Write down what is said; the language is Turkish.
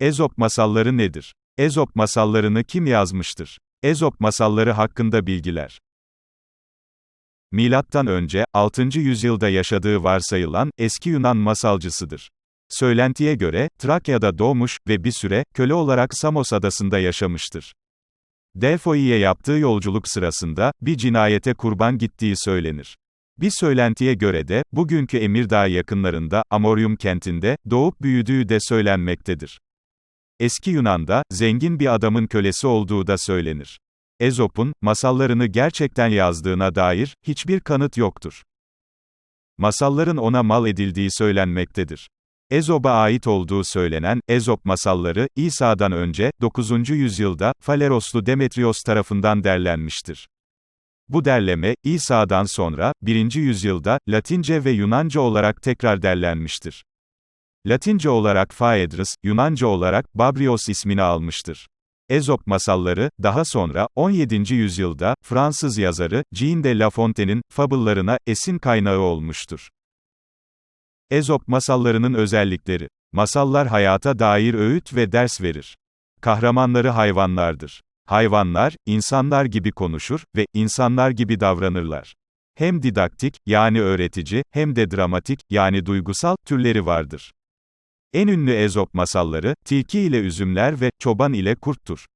Ezop masalları nedir? Ezop masallarını kim yazmıştır? Ezop masalları hakkında bilgiler. Milattan önce 6. yüzyılda yaşadığı varsayılan eski Yunan masalcısıdır. Söylentiye göre Trakya'da doğmuş ve bir süre köle olarak Samos adasında yaşamıştır. Delfoi'ye yaptığı yolculuk sırasında bir cinayete kurban gittiği söylenir. Bir söylentiye göre de bugünkü Emirdağ yakınlarında Amorium kentinde doğup büyüdüğü de söylenmektedir. Eski Yunan'da zengin bir adamın kölesi olduğu da söylenir. Ezop'un masallarını gerçekten yazdığına dair hiçbir kanıt yoktur. Masalların ona mal edildiği söylenmektedir. Ezop'a ait olduğu söylenen Ezop masalları İsa'dan önce 9. yüzyılda Faleroslu Demetrios tarafından derlenmiştir. Bu derleme İsa'dan sonra 1. yüzyılda Latince ve Yunanca olarak tekrar derlenmiştir. Latince olarak Phaedrus, Yunanca olarak Babrios ismini almıştır. Ezop masalları, daha sonra, 17. yüzyılda, Fransız yazarı, Jean de La Fontaine'in, fabıllarına, esin kaynağı olmuştur. Ezop masallarının özellikleri. Masallar hayata dair öğüt ve ders verir. Kahramanları hayvanlardır. Hayvanlar, insanlar gibi konuşur ve insanlar gibi davranırlar. Hem didaktik, yani öğretici, hem de dramatik, yani duygusal, türleri vardır. En ünlü Ezop masalları, tilki ile üzümler ve çoban ile kurttur.